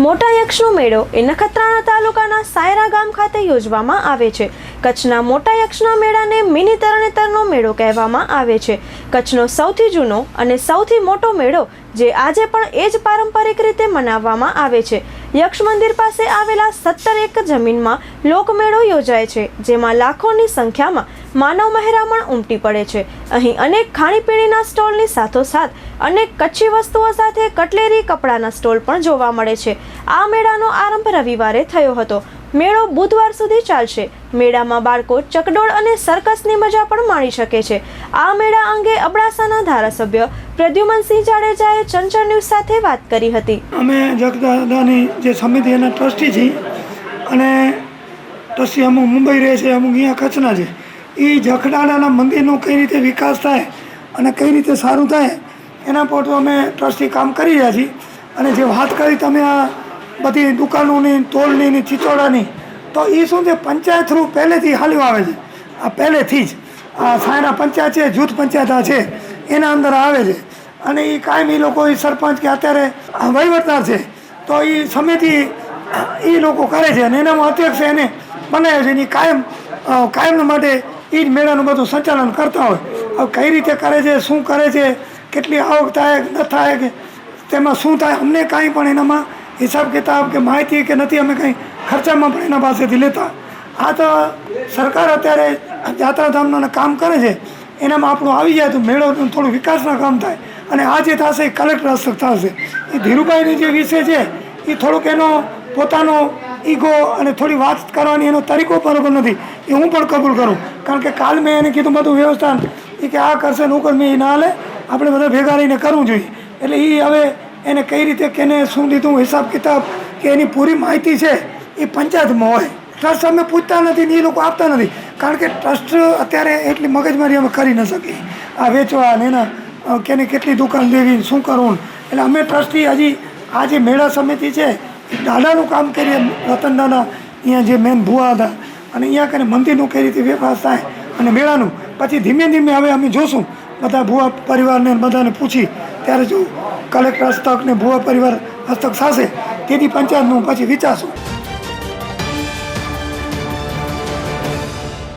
મોટા યક્ષનો મેળો એ નખત્રાણા તાલુકાના સાયરા ગામ ખાતે યોજવામાં આવે છે. કચ્છના મોટા યક્ષના મેળાને મિની તરણેતરનો મેળો કહેવામાં આવે છે. કચ્છનો સૌથી જૂનો અને સૌથી મોટો મેળો, જે આજે પણ એ જ પારંપરિક રીતે મનાવવામાં આવે છે. યક્ષ મંદિર પાસે આવેલા સત્તર એક જમીનમાં લોકમેળો યોજાય છે, જેમાં લાખોની સંખ્યામાં માનવ મહેરામણ ઉમટી પડે છે. અહીં અનેક ખાણીપીણીના સ્ટોલની સાથોસાથ અનેક કચ્છી વસ્તુઓ સાથે કટલેરી કપડાના સ્ટોલ પણ જોવા મળે છે. આ મેળાનો આરંભ રવિવારે થયો હતો. મેળો બુધવાર સુધી ચાલશે. મેળામાં બાળકો ચકડોળ અને સર્કસની મજા પણ માણી શકે છે. આ મેળા અંગે અબડાસાના ધારાસભ્ય પ્રદ્યુમનસિંહ જાડેજાએ ચંચળ ન્યૂઝ સાથે વાત કરી હતી. અમે જગદાદાની જે સમિતિ એના ટ્રસ્ટી છીએ અને ટ્રસ્ટી અમુક મુંબઈ રહે છે અમુક અહીંયા કચ્છના છે. એ જખડાડાના મંદિરનો કઈ રીતે વિકાસ થાય અને કઈ રીતે સારું થાય, એના પર તો અમે ટ્રસ્ટી કામ કરી રહ્યા છીએ. અને જે વાત કરી તમે આ બધી દુકાનોની, તોલની ને ચિચોડાની, તો એ શું છે, પંચાયત થ્રુ પહેલેથી હાલ્યું આવે છે. આ પહેલેથી જ. આ સાયરા પંચાયત છે, જૂથ પંચાયત છે, એના અંદર આવે છે. અને એ કાયમ એ લોકો, એ સરપંચ કે અત્યારે વહીવટદાર છે, તો એ સમિતિ એ લોકો કરે છે. અને એનામાં અધ્યક્ષ એને બનાવે છે. એની કાયમ કાયમ માટે એ જ મેળાનું બધું સંચાલન કરતા હોય. હવે કઈ રીતે કરે છે, શું કરે છે, કેટલી આવક થાય કે ન થાય કે તેમાં શું થાય, અમને કાંઈ પણ એનામાં હિસાબ કિતાબ કે માહિતી કે નથી, અમે કંઈ ખર્ચામાં પણ એના પાસેથી લેતા. આ તો સરકાર અત્યારે યાત્રાધામનું કામ કરે છે, એનામાં આપણું આવી જાય તો મેળો થોડું વિકાસના કામ થાય અને આ જે થશે એ કલેક્ટર હસ્તક થશે. એ ધીરુભાઈની જે વિષય છે, એ થોડુંક એનો પોતાનો ઈગો અને થોડી વાત કરવાની એનો તરીકો બરોબર નથી. એ હું પણ કબૂલ કરું. કારણ કે કાલ મેં એને કીધું બધું વ્યવસ્થા એ કે આ કરશે ને હું મેં એ ના હાલે આપણે બધા ભેગા રહીને કરવું જોઈએ. એટલે એ હવે એને કઈ રીતે કેને શું દીધું, હિસાબ કિતાબ કે એની પૂરી માહિતી છે, એ પંચાયતમાં હોય. ટ્રસ્ટ અમે પૂછતા નથી ને એ લોકો આપતા નથી. કારણ કે ટ્રસ્ટ અત્યારે એટલી મગજમારી અમે કરી ન શકીએ. આ વેચવા ને એના કેને કેટલી દુકાન દેવી શું કરવું એટલે અમે ટ્રસ્ટી હજી, આ જે મેળા સમિતિ છે, એ દાદાનું કામ કરીએ. રતન દાદા, અહીંયા જે મેન ભુવા હતા અને અહીંયા કરીને મંદિરનું કઈ રીતે વિકાસ થાય અને મેળાનું. પછી ધીમે ધીમે હવે અમે જોશું. બધા ભુવા પરિવારને બધાને પૂછી, ત્યારે જો કલેક્ટર હસ્તક ને ભુવા પરિવાર હસ્તક થશે, તેથી પંચાયતનું પછી વિચારશું.